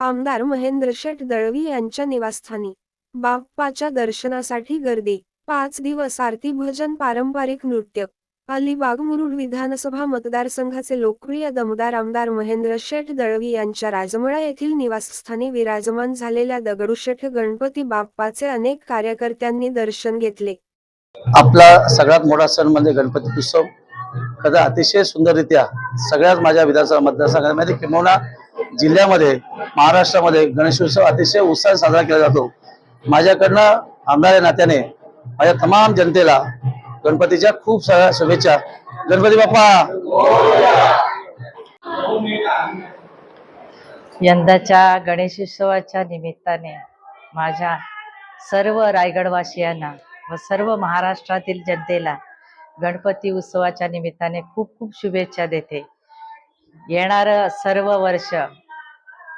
आमदार महेंद्र शेठ दळवी यांच्या निवासस्थानी. बाप्पाच्या दर्शनासाठी गर्दी. पाच दिवस आरती भजन पारंपरिक नृत्य. अलिबाग मुरुड विधानसभा मतदारसंघाचे लोकप्रिय दमदार आमदार महेंद्र शेठ दळवी यांच्या राजमळा येथील निवासस्थानी विराजमान झालेल्या दगडूशेठ गणपती बाप्पाचे अनेक कार्यकर्त्यांनी दर्शन घेतले. आपला सगळ्यात मोठा सण म्हणजे गणपती उत्सव. कदा अतिशय सुंदररित्या सगळ्याच माझ्या विधानसभा मतदारसंघामध्ये किंबहुना जिल्ह्यामध्ये महाराष्ट्रामध्ये गणेशोत्सव अतिशय उत्साहात साजरा केला जातो. माझ्याकडनं आमदार या नात्याने माझ्या तमाम जनतेला गणपतीच्या खूप साऱ्या शुभेच्छा. गणपती बाप्पा! यंदाच्या गणेशोत्सवाच्या निमित्ताने माझ्या सर्व रायगडवासियांना व सर्व महाराष्ट्रातील जनतेला गणपती उत्सवाच्या निमित्ताने खूप खूप शुभेच्छा देते. येणारं सर्व वर्ष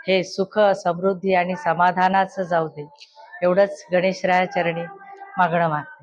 हे सुख समृद्धी आणि समाधानाच जाऊ दे. एवढंच गणेशराया चरणी मागणं मागते.